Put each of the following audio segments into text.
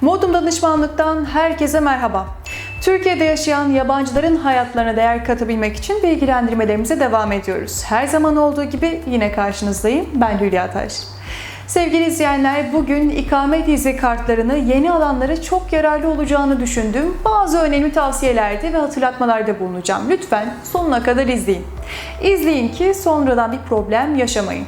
Modum Danışmanlık'tan herkese merhaba. Türkiye'de yaşayan yabancıların hayatlarına değer katabilmek için bilgilendirmelerimize devam ediyoruz. Her zaman olduğu gibi yine karşınızdayım. Ben Hülya Taş. Sevgili izleyenler, bugün ikamet izni kartlarını yeni alanlara çok yararlı olacağını düşündüğüm bazı önemli tavsiyelerde ve hatırlatmalarda bulunacağım. Lütfen sonuna kadar izleyin. İzleyin ki sonradan bir problem yaşamayın.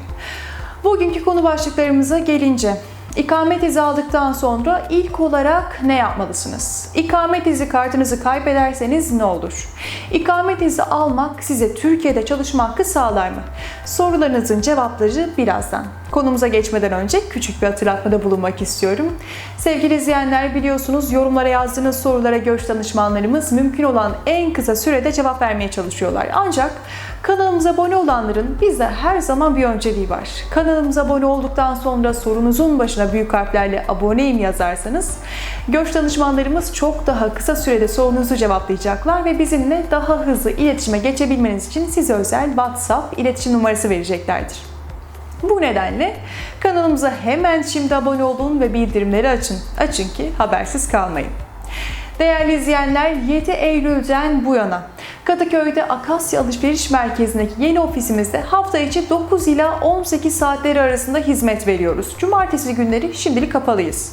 Bugünkü konu başlıklarımıza gelince, İkamet izi aldıktan sonra ilk olarak ne yapmalısınız? İkamet izi kartınızı kaybederseniz ne olur? İkamet izi almak size Türkiye'de çalışma hakkı sağlar mı? Sorularınızın cevapları birazdan. Konumuza geçmeden önce küçük bir hatırlatmada bulunmak istiyorum. Sevgili izleyenler biliyorsunuz yorumlara yazdığınız sorulara görüş danışmanlarımız mümkün olan en kısa sürede cevap vermeye çalışıyorlar. Ancak kanalımıza abone olanların bizde her zaman bir önceliği var. Kanalımıza abone olduktan sonra sorunuzun başına büyük harflerle aboneyim yazarsanız görüş danışmanlarımız çok daha kısa sürede sorunuzu cevaplayacaklar ve bizimle daha hızlı iletişime geçebilmeniz için size özel WhatsApp iletişim numarası vereceklerdir. Bu nedenle kanalımıza hemen şimdi abone olun ve bildirimleri açın. Açın ki habersiz kalmayın. Değerli izleyenler 7 Eylül'den bu yana Kadıköy'de Akasya Alışveriş Merkezi'ndeki yeni ofisimizde hafta içi 9 ila 18 saatleri arasında hizmet veriyoruz. Cumartesi günleri şimdilik kapalıyız.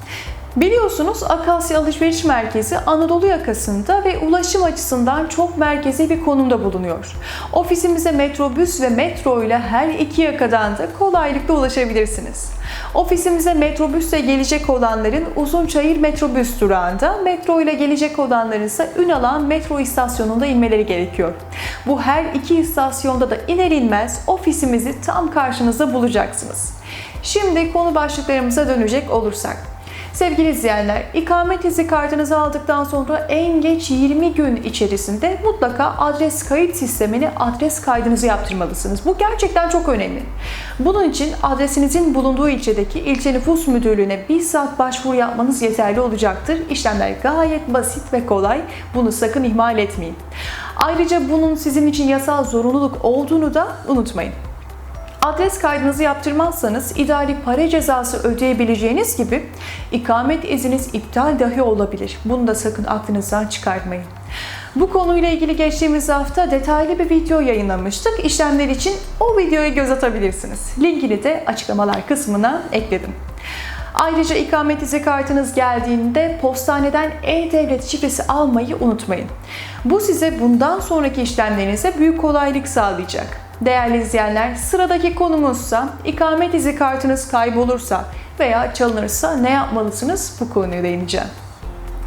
Biliyorsunuz Akasya Alışveriş Merkezi Anadolu yakasında ve ulaşım açısından çok merkezi bir konumda bulunuyor. Ofisimize metrobüs ve metro ile her iki yakadan da kolaylıkla ulaşabilirsiniz. Ofisimize metrobüsle gelecek olanların Uzunçayır metrobüs durağında, metro ile gelecek olanların ise Ünalan metro istasyonunda inmeleri gerekiyor. Bu her iki istasyonda da iner inmez ofisimizi tam karşınızda bulacaksınız. Şimdi konu başlıklarımıza dönecek olursak. Sevgili izleyenler, ikamet izi kartınızı aldıktan sonra en geç 20 gün içerisinde mutlaka adres kayıt sistemine adres kaydınızı yaptırmalısınız. Bu gerçekten çok önemli. Bunun için adresinizin bulunduğu ilçedeki ilçe nüfus müdürlüğüne bizzat başvuru yapmanız yeterli olacaktır. İşlemler gayet basit ve kolay. Bunu sakın ihmal etmeyin. Ayrıca bunun sizin için yasal zorunluluk olduğunu da unutmayın. Adres kaydınızı yaptırmazsanız idari para cezası ödeyebileceğiniz gibi ikamet izniniz iptal dahi olabilir. Bunu da sakın aklınızdan çıkartmayın. Bu konuyla ilgili geçtiğimiz hafta detaylı bir video yayınlamıştık. İşlemler için o videoya göz atabilirsiniz. Linkini de açıklamalar kısmına ekledim. Ayrıca ikamet izi kartınız geldiğinde postaneden e-devlet şifresi almayı unutmayın. Bu size bundan sonraki işlemlerinize büyük kolaylık sağlayacak. Değerli izleyenler, sıradaki konumuzsa ikamet izi kartınız kaybolursa veya çalınırsa ne yapmalısınız? Bu konuya değineceğim.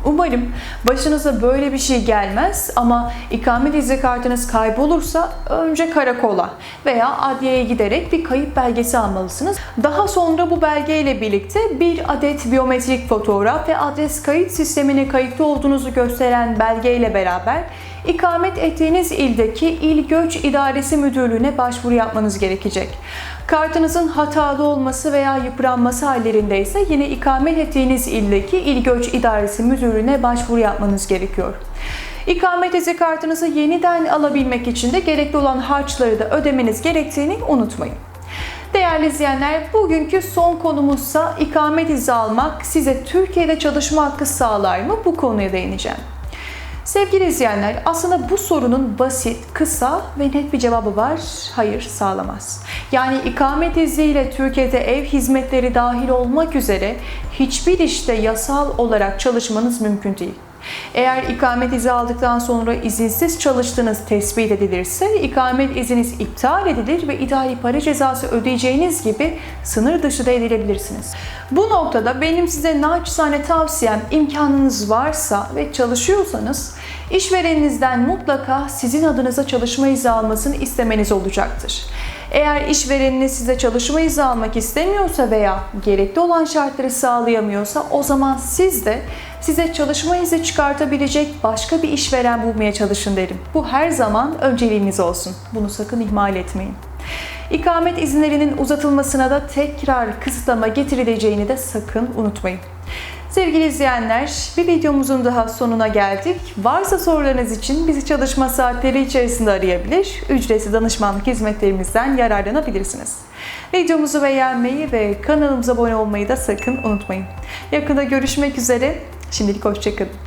Umarım başınıza böyle bir şey gelmez ama ikamet izni kartınız kaybolursa önce karakola veya adliyeye giderek bir kayıp belgesi almalısınız. Daha sonra bu belgeyle birlikte bir adet biyometrik fotoğraf ve adres kayıt sistemine kayıtlı olduğunuzu gösteren belgeyle beraber ikamet ettiğiniz ildeki İl Göç İdaresi Müdürlüğü'ne başvuru yapmanız gerekecek. Kartınızın hatalı olması veya yıpranması hallerinde ise yine ikamet ettiğiniz ildeki İl Göç İdaresi Müdürlüğü'ne başvuru yapmanız gerekiyor. İkamet izi kartınızı yeniden alabilmek için de gerekli olan harçları da ödemeniz gerektiğini unutmayın. Değerli izleyenler, bugünkü son konumuzsa ikamet izi almak size Türkiye'de çalışma hakkı sağlar mı? Bu konuya değineceğim. Sevgili izleyenler, aslında bu sorunun basit, kısa ve net bir cevabı var. Hayır, sağlamaz. Yani ikamet izniyle Türkiye'de ev hizmetleri dahil olmak üzere hiçbir işte yasal olarak çalışmanız mümkün değil. Eğer ikamet izi aldıktan sonra izinsiz çalıştığınız tespit edilirse ikamet izniniz iptal edilir ve idari para cezası ödeyeceğiniz gibi sınır dışı da edilebilirsiniz. Bu noktada benim size naçizane tavsiyem imkanınız varsa ve çalışıyorsanız işvereninizden mutlaka sizin adınıza çalışma izni almasını istemeniz olacaktır. Eğer işvereniniz size çalışma izni almak istemiyorsa veya gerekli olan şartları sağlayamıyorsa o zaman siz de size çalışma izni çıkartabilecek başka bir işveren bulmaya çalışın derim. Bu her zaman önceliğiniz olsun. Bunu sakın ihmal etmeyin. İkamet izinlerinin uzatılmasına da tekrar kısıtlama getirileceğini de sakın unutmayın. Sevgili izleyenler, bir videomuzun daha sonuna geldik. Varsa sorularınız için bizi çalışma saatleri içerisinde arayabilir, ücretsiz danışmanlık hizmetlerimizden yararlanabilirsiniz. Videomuzu beğenmeyi ve kanalımıza abone olmayı da sakın unutmayın. Yakında görüşmek üzere. Şimdilik hoşçakalın.